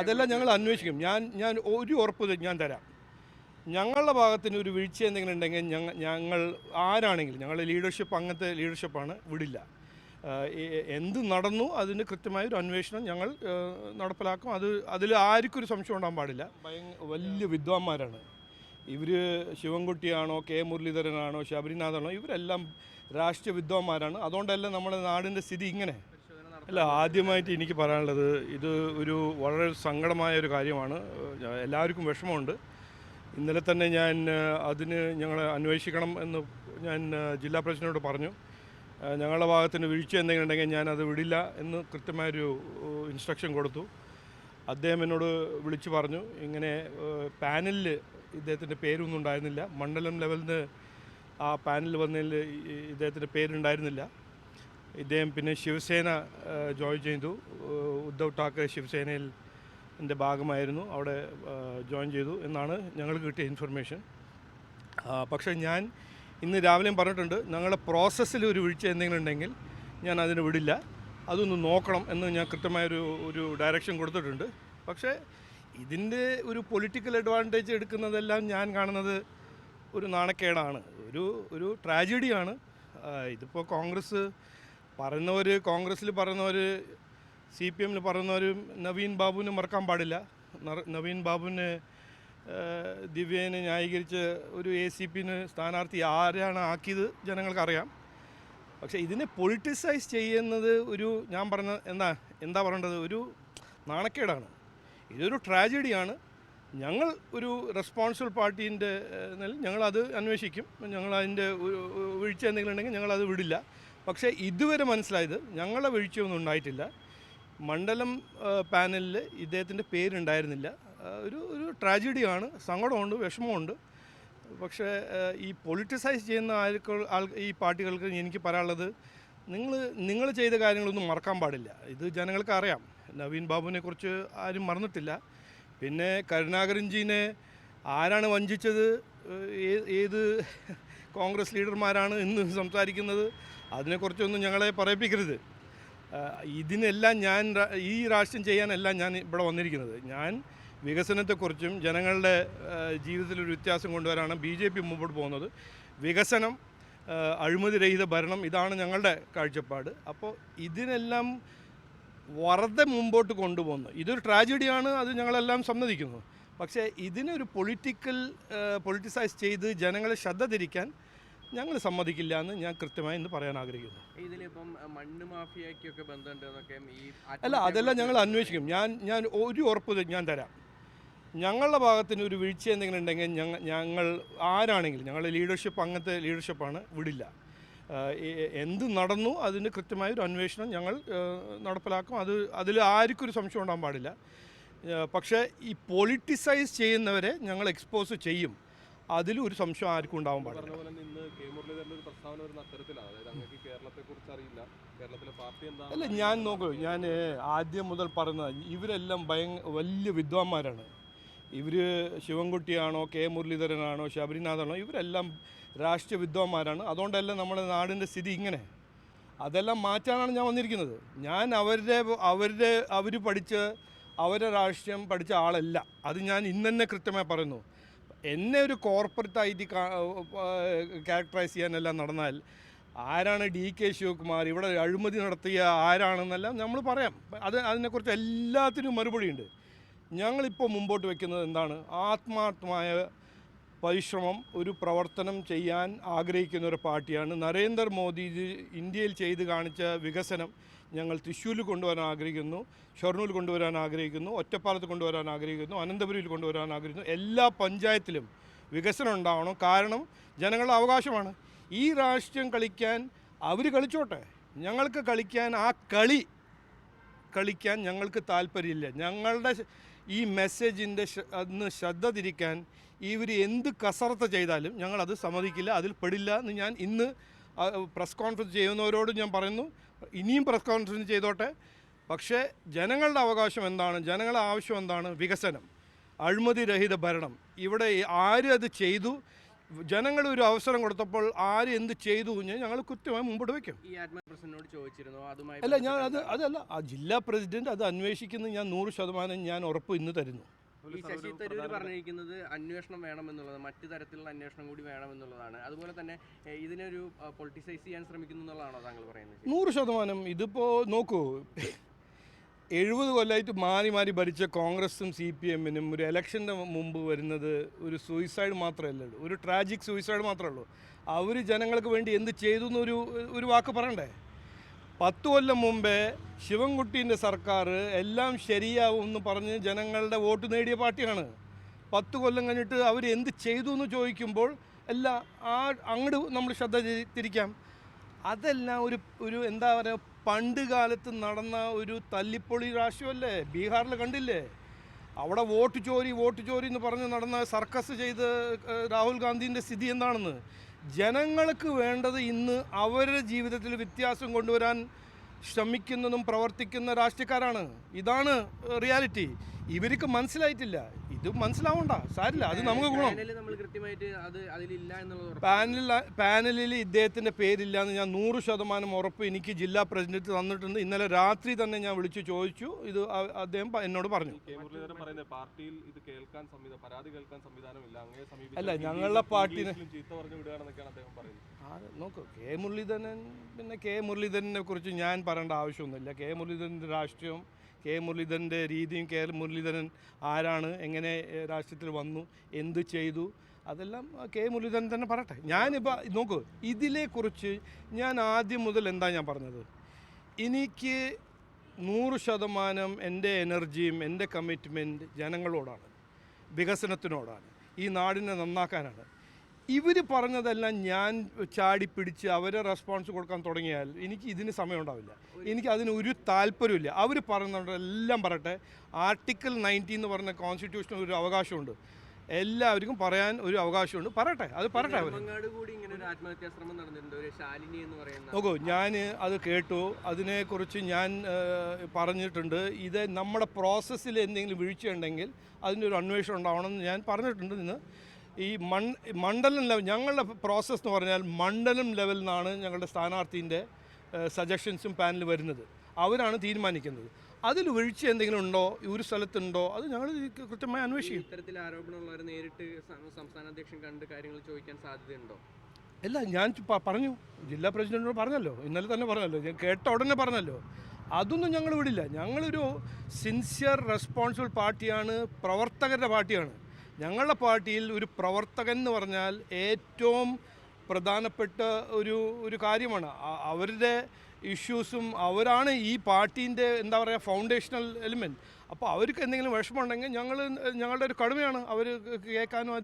അതെല്ലാം ഞങ്ങൾ അന്വേഷിക്കും. ഞാൻ ഞാൻ ഒരു ഉറപ്പ് ഞാൻ തരാം. ഞങ്ങളുടെ ഭാഗത്തിന് ഒരു വീഴ്ച എന്തെങ്കിലും ഉണ്ടെങ്കിൽ ഞങ്ങൾ ഞങ്ങൾ ആരാണെങ്കിലും ഞങ്ങളുടെ ലീഡർഷിപ്പ് അങ്ങനത്തെ ലീഡർഷിപ്പാണ് വിടില്ല. എന്ത് നടന്നു അതിന് കൃത്യമായ ഒരു അന്വേഷണം ഞങ്ങൾ നടപ്പിലാക്കും. അത് അതിൽ ആർക്കും ഒരു സംശയം ഉണ്ടാകാൻ പാടില്ല. വലിയ വിദ്വാൻമാരാണ് ഇവർ ശിവൻകുട്ടിയാണോ കെ മുരളീധരനാണോ ശബരിനാഥാണോ ഇവരെല്ലാം രാഷ്ട്രീയ വിദ്വാൻമാരാണ് അതുകൊണ്ടല്ല നമ്മുടെ നാടിന്റെ സ്ഥിതി ഇങ്ങനെ. അല്ല ആദ്യമായിട്ട് എനിക്ക് പറയാനുള്ളത് ഇത് ഒരു വളരെ സങ്കടമായ ഒരു കാര്യമാണ്. എല്ലാവർക്കും വിഷമമുണ്ട്. ഇന്നലെ തന്നെ ഞാൻ അതിന് ഞങ്ങൾ അന്വേഷിക്കണം എന്ന് ഞാൻ ജില്ലാ പ്രസിഡന്റിനോട് പറഞ്ഞു. ഞങ്ങളുടെ ഭാഗത്തിന് വീഴ്ച എന്തെങ്കിലും ഉണ്ടെങ്കിൽ ഞാൻ അത് വിടില്ല എന്ന് കൃത്യമായൊരു ഇൻസ്ട്രക്ഷൻ കൊടുത്തു. അദ്ദേഹം എന്നോട് വിളിച്ചു പറഞ്ഞു. ഇങ്ങനെ പാനലിൽ ഇദ്ദേഹത്തിന്റെ പേരൊന്നും ഉണ്ടായിരുന്നില്ല. മണ്ഡലം ലെവലിൽ നിന്ന് ആ പാനലിൽ വന്നതിൽ ഇദ്ദേഹത്തിന്റെ പേരുണ്ടായിരുന്നില്ല. ഇദ്ദേഹം പിന്നെ ശിവസേന ജോയിൻ ചെയ്തു. ഉദ്ധവ് താക്കറെ ശിവസേനയിൽ എന്റെ ഭാഗമായിരുന്നു. അവിടെ ജോയിൻ ചെയ്തു എന്നാണ് ഞങ്ങൾക്ക് കിട്ടിയ ഇൻഫർമേഷൻ. പക്ഷേ ഞാൻ ഇന്ന് രാവിലെയും പറഞ്ഞിട്ടുണ്ട് ഞങ്ങളുടെ പ്രോസസ്സിൽ ഒരു വീഴ്ച എന്തെങ്കിലും ഉണ്ടെങ്കിൽ ഞാൻ അതിന് വിടില്ല. അതൊന്ന് നോക്കണം എന്ന് ഞാൻ കൃത്യമായൊരു ഒരു ഡയറക്ഷൻ കൊടുത്തിട്ടുണ്ട്. പക്ഷേ ഇതിന്റെ ഒരു പൊളിറ്റിക്കൽ അഡ്വാന്റേജ് എടുക്കുന്നതെല്ലാം ഞാൻ കാണുന്നത് ഒരു നാണക്കേടാണ്. ഒരു ഒരു ട്രാജഡിയാണ് ഇതിപ്പോൾ കോൺഗ്രസ് പറയുന്നവർ കോൺഗ്രസ്സിൽ പറയുന്നവർ സി പി എമ്മിൽ പറയുന്നവരും നവീൻ ബാബുവിനെ മറക്കാൻ പാടില്ല. നവീൻ ബാബുവിനെ ദിവ്യനെ ന്യായീകരിച്ച് ഒരു എ സി പിന് സ്ഥാനാർത്ഥി ആരാണ് ആക്കിയത് ജനങ്ങൾക്കറിയാം. പക്ഷേ ഇതിനെ പൊളിറ്റിസൈസ് ചെയ്യുന്നത് ഒരു ഞാൻ പറഞ്ഞ എന്താ എന്താ പറയേണ്ടത്? ഒരു നാണക്കേടാണ്. ഇതൊരു ട്രാജഡിയാണ്. ഞങ്ങൾ ഒരു റെസ്പോൺസിബിൾ പാർട്ടീന്റെ ഞങ്ങൾ അത് അന്വേഷിക്കും. ഞങ്ങൾ അതിന്റെ വീഴ്ച എന്തെങ്കിലും ഉണ്ടെങ്കിൽ ഞങ്ങളത് വിടില്ല. പക്ഷേ ഇതുവരെ മനസ്സിലായത് ഞങ്ങളുടെ വീഴ്ചയൊന്നും ഉണ്ടായിട്ടില്ല. മണ്ഡലം പാനലിൽ ഇദ്ദേഹത്തിന്റെ പേരുണ്ടായിരുന്നില്ല. ഒരു ഒരു ട്രാജഡിയാണ്. സങ്കടമുണ്ട് വിഷമമുണ്ട്. പക്ഷേ ഈ പൊളിറ്റിസൈസ് ചെയ്യുന്ന ആൾക്കൾ ആൾ ഈ പാർട്ടികൾക്ക് എനിക്ക് പറയാനുള്ളത് നിങ്ങൾ നിങ്ങൾ ചെയ്ത കാര്യങ്ങളൊന്നും മറക്കാൻ പാടില്ല. ഇത് ജനങ്ങൾക്ക് അറിയാം. നവീൻ ബാബുവിനെ കുറിച്ച് ആരും മറന്നിട്ടില്ല. പിന്നെ കരുണാകരൻജീനെ ആരാണ് വഞ്ചിച്ചത്? ഏത് കോൺഗ്രസ് ലീഡർമാരാണ് ഇന്ന് സംസാരിക്കുന്നത്? അതിനെക്കുറിച്ചൊന്നും ഞങ്ങളെ പറയിപ്പിക്കരുത്. ഇതിനെല്ലാം ഞാൻ ഈ രാഷ്ട്രീയം ചെയ്യാനല്ല ഞാൻ ഇവിടെ വന്നിരിക്കുന്നത്. ഞാൻ വികസനത്തെക്കുറിച്ചും ജനങ്ങളുടെ ജീവിതത്തിലൊരു വ്യത്യാസം കൊണ്ടുവരാണ് ബി ജെ പി മുമ്പോട്ട് പോകുന്നത്. വികസനം അഴിമതി രഹിത ഭരണം ഇതാണ് ഞങ്ങളുടെ കാഴ്ചപ്പാട്. അപ്പോൾ ഇതിനെല്ലാം വെറുതെ മുമ്പോട്ട് കൊണ്ടുപോകുന്നു. ഇതൊരു ട്രാജഡിയാണ് അത് ഞങ്ങളെല്ലാം സമ്മതിക്കുന്നു. പക്ഷേ ഇതിനൊരു പൊളിറ്റിക്കൽ പൊളിറ്റിസൈസ് ചെയ്ത് ജനങ്ങളെ ശ്രദ്ധ തിരിക്കാൻ ഞങ്ങൾ സമ്മതിക്കില്ല എന്ന് ഞാൻ കൃത്യമായി ഇന്ന് പറയാൻ ആഗ്രഹിക്കുന്നു. ഇതിലിപ്പം മണ്ണ് മാഫിയക്കൊക്കെ ബന്ധമുണ്ട് എന്നൊക്കെ ഈ അല്ല അതെല്ലാം ഞങ്ങൾ അന്വേഷിക്കും. ഞാൻ ഞാൻ ഒരു ഉറപ്പ് ഞാൻ തരാം. ഞങ്ങളുടെ ഭാഗത്തിന് ഒരു വീഴ്ച എന്തെങ്കിലും ഉണ്ടെങ്കിൽ ഞങ്ങൾ ഞങ്ങൾ ആരാണെങ്കിലും ഞങ്ങളുടെ ലീഡർഷിപ്പ് അങ്ങനത്തെ ലീഡർഷിപ്പാണ് വിടില്ല. എന്ത് നടന്നു അതിന് കൃത്യമായ ഒരു അന്വേഷണം ഞങ്ങൾ നടപ്പിലാക്കും. അത് അതിൽ ആർക്കും ഒരു സംശയം ഉണ്ടാകാൻ പാടില്ല. പക്ഷേ ഈ പൊളിറ്റിസൈസ് ചെയ്യുന്നവരെ ഞങ്ങൾ എക്സ്പോസ് ചെയ്യും. അതിലും ഒരു സംശയം ആർക്കും ഉണ്ടാവാൻ പാടില്ല. അല്ല ഞാൻ നോക്കൂ. ഞാൻ ആദ്യം മുതൽ പറഞ്ഞത് ഇവരെല്ലാം ഭയങ്ക വലിയ വിദ്വാൻമാരാണ് ഇവർ ശിവൻകുട്ടിയാണോ കെ മുരളീധരനാണോ ശബരിനാഥാണോ ഇവരെല്ലാം രാഷ്ട്രീയ വിദ്വാൻമാരാണ് അതുകൊണ്ടല്ല നമ്മുടെ നാടിന്റെ സ്ഥിതി ഇങ്ങനെ? അതെല്ലാം മാറ്റാനാണ് ഞാൻ വന്നിരിക്കുന്നത്. ഞാൻ അവരുടെ അവരുടെ അവർ പഠിച്ച് അവരുടെ രാഷ്ട്രീയം പഠിച്ച ആളല്ല. അത് ഞാൻ ഇന്ന് തന്നെ കൃത്യമായി പറയുന്നു. എന്നെ ഒരു കോർപ്പറേറ്റ് ആയിട്ട് ക്യാരക്ടറൈസ് ചെയ്യാനെല്ലാം നടന്നാൽ ആരാണ് ഡി കെ ശിവകുമാർ? ഇവിടെ അഴിമതി നടത്തിയ ആരാണെന്നെല്ലാം നമ്മൾ പറയാം. അത് അതിനെക്കുറിച്ച് എല്ലാത്തിനും മറുപടിയുണ്ട്. ഞങ്ങളിപ്പോൾ മുമ്പോട്ട് വെക്കുന്നത് എന്താണ്? ആത്മാർത്ഥമായ പരിശ്രമം ഒരു പ്രവർത്തനം ചെയ്യാൻ ആഗ്രഹിക്കുന്ന ഒരു പാർട്ടിയാണ്. നരേന്ദ്രമോദി ഇന്ത്യയിൽ ചെയ്ത് കാണിച്ച വികസനം ഞങ്ങൾ തൃശ്ശൂരിൽ കൊണ്ടുവരാൻ ആഗ്രഹിക്കുന്നു ഷൊർണൂരിൽ കൊണ്ടുവരാൻ ആഗ്രഹിക്കുന്നു ഒറ്റപ്പാലത്ത് കൊണ്ടുവരാൻ ആഗ്രഹിക്കുന്നു അനന്തപുരിയിൽ കൊണ്ടുവരാൻ ആഗ്രഹിക്കുന്നു. എല്ലാ പഞ്ചായത്തിലും വികസനം ഉണ്ടാവണം. കാരണം ജനങ്ങളുടെ അവകാശമാണ്. ഈ രാഷ്ട്രീയം കളിക്കാൻ അവർ കളിച്ചോട്ടെ. ഞങ്ങൾക്ക് കളിക്കാൻ ആ കളി കളിക്കാൻ ഞങ്ങൾക്ക് താല്പര്യമില്ല. ഞങ്ങളുടെ ഈ മെസ്സേജിന്റെ അന്ന് ശ്രദ്ധ തിരിക്കാൻ ഇവർ എന്ത് കസർത്ത് ചെയ്താലും ഞങ്ങളത് സമ്മതിക്കില്ല അതിൽ പെടില്ല എന്ന് ഞാൻ ഇന്ന് പ്രസ് കോൺഫറൻസ് ചെയ്യുന്നവരോട് ഞാൻ പറയുന്നു. ഇനിയും പ്രസ് കോൺഫറൻസ് ചെയ്തോട്ടെ. പക്ഷേ ജനങ്ങളുടെ അവകാശം എന്താണ്? ജനങ്ങളുടെ ആവശ്യം എന്താണ്? വികസനം അഴിമതിരഹിത ഭരണം. ഇവിടെ ആര് അത് ചെയ്തു? ജനങ്ങൾ ഒരു അവസരം കൊടുത്തപ്പോൾ ആര് എന്ത് ചെയ്തു എന്ന് ഞങ്ങൾ കൃത്യമായി മുമ്പോട്ട് വയ്ക്കും ഈ ആത്മപ്രസന്നോട് ചോദിച്ചിരുന്നു. അതുമായി അല്ല ഞാൻ അത് അതല്ല. ആ ജില്ലാ പ്രസിഡന്റ് അത് അന്വേഷിക്കുന്നത് ഞാൻ നൂറ് ശതമാനം ഞാൻ ഉറപ്പ് ഇന്ന് തരുന്നു. ഈ ശശി തരൂർ പറഞ്ഞിരിക്കുന്നത് അന്വേഷണം വേണമെന്നുള്ളത് മറ്റു തരത്തിലുള്ള അന്വേഷണം കൂടി വേണമെന്നുള്ളതാണ്. അതുപോലെ തന്നെ ഇതിനൊരു പൊളിറ്റിസൈസ് ചെയ്യാൻ ശ്രമിക്കുന്നു എന്നുള്ളതാണോ താങ്കൾ പറയുന്നത്? നൂറ് ശതമാനം ഇതിപ്പോൾ നോക്കൂ. എഴുപത് കൊല്ലമായിട്ട് മാറി മാറി ഭരിച്ച കോൺഗ്രസും സി പി എമ്മിനും ഒരു ഇലക്ഷന്റെ മുമ്പ് വരുന്നത് ഒരു സൂയിസൈഡ് മാത്രമല്ല ഒരു ട്രാജിക് സൂയിസൈഡ് മാത്രമേ ഉള്ളൂ. അവർ ജനങ്ങൾക്ക് വേണ്ടി എന്ത് ചെയ്തു എന്നൊരു ഒരു വാക്ക് പറയണ്ടേ? പത്ത് കൊല്ലം മുമ്പേ ശിവൻകുട്ടീന്റെ സർക്കാർ എല്ലാം ശരിയാവും എന്ന് പറഞ്ഞ് ജനങ്ങളുടെ വോട്ട് നേടിയ പാർട്ടിയാണ്. പത്ത് കൊല്ലം കഴിഞ്ഞിട്ട് അവർ എന്ത് ചെയ്തു എന്ന് ചോദിക്കുമ്പോൾ എല്ലാം ആ അങ്ങോട്ട് നമ്മൾ ശ്രദ്ധ തിരിക്കാം. അതെല്ലാം ഒരു ഒരു എന്താ പറയുക പണ്ട് കാലത്ത് നടന്ന ഒരു തല്ലിപ്പൊളി രാഷ്ട്രീയമല്ലേ? ബീഹാറിൽ കണ്ടില്ലേ? അവിടെ വോട്ട് ചോരി വോട്ട് ചോരി എന്ന് പറഞ്ഞ് നടന്ന സർക്കസ് ചെയ്ത് രാഹുൽ ഗാന്ധിന്റെ സ്ഥിതി എന്താണെന്ന്? ജനങ്ങൾക്ക് വേണ്ടത് ഇന്ന് അവരുടെ ജീവിതത്തിൽ വ്യത്യാസം കൊണ്ടുവരാൻ ശ്രമിക്കുന്നതും പ്രവർത്തിക്കുന്ന രാഷ്ട്രീയക്കാരാണ്. ഇതാണ് റിയാലിറ്റി. ഇവർക്ക് മനസ്സിലായിട്ടില്ല. ഇത് മനസ്സിലാവണ്ട. സാരില്ല അത് നമുക്ക് ഗുണം. പാനലിൽ നമ്മൾ കൃത്യമായിട്ട് അത് അതിലില്ല എന്നുള്ളത് ഉറപ്പാണ്. പാനലിൽ ഇദ്ദേഹത്തിന്റെ പേരില്ല എന്ന് ഞാൻ നൂറ് ശതമാനം ഉറപ്പ് എനിക്ക് ജില്ലാ പ്രസിഡന്റ് തന്നിട്ടുണ്ട്. ഇന്നലെ രാത്രി തന്നെ ഞാൻ വിളിച്ചു ചോദിച്ചു. ഇത് അദ്ദേഹം എന്നോട് പറഞ്ഞു. കെ മുരളീധരൻ പറയുന്നത് പാർട്ടിയിൽ ഇത് കേൾക്കാൻ സംവിധാനം പരാതി കേൾക്കാൻ സംവിധാനമില്ല അങ്ങേ സമീപിച്ചാൽ അല്ല, ഞങ്ങളുടെ പാർട്ടിനെ- നോക്കൂ കെ മുരളീധരൻ പിന്നെ കെ മുരളീധരനെ കുറിച്ച് ഞാൻ പറയേണ്ട ആവശ്യമൊന്നുമില്ല. കെ മുരളീധരന്റെ രാഷ്ട്രീയം കെ മുരളീധരന്റെ രീതിയും കെ മുരളീധരൻ ആരാണ് എങ്ങനെ രാഷ്ട്രീയത്തിൽ വന്നു എന്ത് ചെയ്തു അതെല്ലാം കെ മുരളീധരൻ തന്നെ പറയട്ടെ. ഞാനിപ്പോൾ നോക്കൂ ഇതിലെക്കുറിച്ച് ഞാൻ ആദ്യം മുതൽ എന്താ ഞാൻ പറഞ്ഞത്? എനിക്ക് നൂറ് ശതമാനം എന്റെ എനർജിയും എന്റെ കമ്മിറ്റ്മെന്റ് ജനങ്ങളോടാണ് വികസനത്തിനോടാണ് ഈ നാടിനെ നന്നാക്കാനാണ്. ഇവർ പറഞ്ഞതെല്ലാം ഞാൻ ചാടി പിടിച്ച് അവരെ റെസ്പോൺസ് കൊടുക്കാൻ തുടങ്ങിയാൽ എനിക്ക് ഇതിന് സമയമുണ്ടാവില്ല എനിക്ക് അതിന് ഒരു താല്പര്യമില്ല അവർ പറയുന്നതെല്ലാം പറയട്ടെ. ആർട്ടിക്കിൾ നയന്റി എന്ന് പറഞ്ഞ കോൺസ്റ്റിറ്റ്യൂഷനിൽ ഒരു അവകാശമുണ്ട്. എല്ലാവർക്കും പറയാൻ ഒരു അവകാശമുണ്ട്. പറയട്ടെ. അത് പറയട്ടെ അവർ നോക്കൂ ഞാൻ അത് കേട്ടു. അതിനെക്കുറിച്ച് ഞാൻ പറഞ്ഞിട്ടുണ്ട്. ഇത് നമ്മുടെ പ്രോസസ്സിൽ എന്തെങ്കിലും വീഴ്ചയുണ്ടെങ്കിൽ അതിന്റെ ഒരു അന്വേഷണം ഉണ്ടാവണമെന്ന് ഞാൻ പറഞ്ഞിട്ടുണ്ട് ഇന്ന്. ഈ മൺ മണ്ഡലം ലെവൽ ഞങ്ങളുടെ പ്രോസസ്സ് എന്ന് പറഞ്ഞാൽ മണ്ഡലം ലെവലിൽ നിന്നാണ് ഞങ്ങളുടെ സ്ഥാനാർത്ഥീന്റെ സജഷൻസും പാനൽ വരുന്നത്. അവരാണ് തീരുമാനിക്കുന്നത്. അതിൽ വീഴ്ച എന്തെങ്കിലും ഉണ്ടോ? ഒരു സ്ഥലത്തുണ്ടോ? അത് ഞങ്ങൾ കൃത്യമായി അന്വേഷിക്കും. ഇത്തരത്തിൽ ആരോപണമുള്ളവരെ നേരിട്ട് സംസ്ഥാന അധ്യക്ഷൻ കണ്ട് കാര്യങ്ങൾ ചോദിക്കാൻ സാധ്യതയുണ്ടോ? അല്ല ഞാൻ പറഞ്ഞു. ജില്ലാ പ്രസിഡന്റിനോട് പറഞ്ഞല്ലോ. ഇന്നലെ തന്നെ പറഞ്ഞല്ലോ. ഞാൻ കേട്ട ഉടനെ പറഞ്ഞല്ലോ. അതൊന്നും ഞങ്ങൾ വിടില്ല. ഞങ്ങളൊരു സിൻസിയർ റെസ്പോൺസിബിൾ പാർട്ടിയാണ് പ്രവർത്തകരുടെ പാർട്ടിയാണ്. ഞങ്ങളുടെ പാർട്ടിയിൽ ഒരു പ്രവർത്തകൻ എന്ന് പറഞ്ഞാൽ ഏറ്റവും പ്രധാനപ്പെട്ട ഒരു ഒരു കാര്യമാണ്. അവരുടെ ഇഷ്യൂസും അവരാണ് ഈ പാർട്ടീന്റെ എന്താ പറയുക ഫൗണ്ടേഷണൽ എലിമെന്റ് അപ്പോൾ അവർക്ക് എന്തെങ്കിലും വിഷമമുണ്ടെങ്കിൽ ഞങ്ങൾ ഞങ്ങളുടെ ഒരു കടമയാണ് അവർ കേൾക്കാനും